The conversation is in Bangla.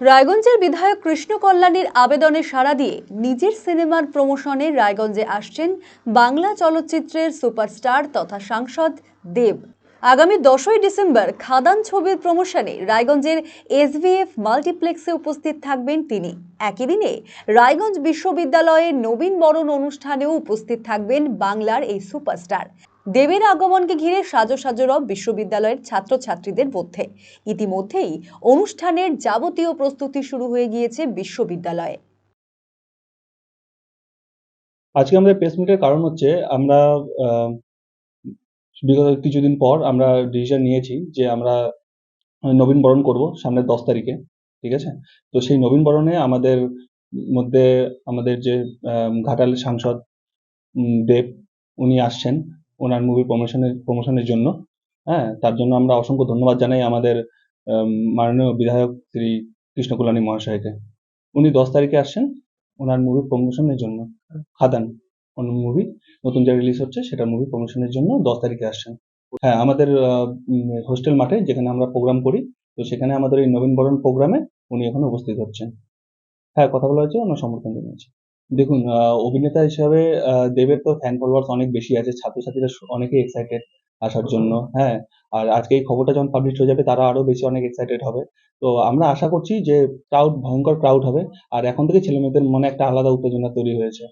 রায়গঞ্জের বিধায়ক কৃষ্ণ কল্যাণীর আবেদনে সাড়া দিয়ে নিজের সিনেমার প্রমোশনে রায়গঞ্জে আসছেন বাংলা চলচ্চিত্রের সুপারস্টার তথা সাংসদ দেব। আগামী দশই ডিসেম্বর খাদান ছবির প্রমোশনে রায়গঞ্জের এসভিএফ মাল্টিপ্লেক্সে উপস্থিত থাকবেন তিনি। একই দিনে রায়গঞ্জ বিশ্ববিদ্যালয়ের নবীন বরণ অনুষ্ঠানেও উপস্থিত থাকবেন বাংলার এই সুপারস্টার। দেবের আগমনকে ঘিরে সাজো সাজোরব বিশ্ববিদ্যালয়ের ছাত্রছাত্রীদের মধ্যে। ইতিমধ্যেই অনুষ্ঠানের যাবতীয় প্রস্তুতি শুরু হয়ে গিয়েছে বিশ্ববিদ্যালয়ে। আজকে আমাদের প্রেস মিটের কারণ হচ্ছে আমরা বিগত কিছুদিন পর আমরা ডিসিশন নিয়েছি যে আমরা নবীন বরণ করব সামনের দশ তারিখে, ঠিক আছে? তো সেই নবীন বরণে আমাদের মধ্যে আমাদের যে ঘাটাল সাংসদ দেব উনি আসছেন। ওনার মুভি প্রমোশনের প্রমোশনের জন্য। হ্যাঁ তার জন্য আমরা অসংখ্য ধন্যবাদ জানাই আমাদের আম, মাননীয় বিধায়ক শ্রী কৃষ্ণ কল্যাণী মহাশয়কে। উনি দশ তারিখে আসছেন ওনার মুভি প্রমোশনের জন্য। খাদান অন্য মুভি নতুন যে রিলিজ হচ্ছে সেটা মুভি প্রমোশনের জন্য দশ তারিখে আসছেন। হ্যাঁ আমাদের হোস্টেল মাঠে যেখানে আমরা প্রোগ্রাম করি তো সেখানে আমাদের এই নবীনবরণ প্রোগ্রামে উনি এখন উপস্থিত হচ্ছেন। হ্যাঁ কথা বলা হয়েছে ওনার সমর্থন জানিয়েছি। দেখুন অভিনেতা হিসাবে দেবের তো ফ্যান ফলোয়ার্স অনেক বেশি আছে, ছাত্রছাত্রীরা অনেকেই এক্সাইটেড আসার জন্য হ্যাঁ? আর আজকে এই খবরটা যখন পাবলিশ হয়ে যাবে, তারা আরও বেশি অনেক এক্সাইটেড হবে। তো আমরা আশা করছি যে ক্রাউড ভয়ঙ্কর ক্রাউড হবে। আর এখন থেকে ছেলেমেয়েদের মনে একটা আলাদা উত্তেজনা তৈরি হয়েছে।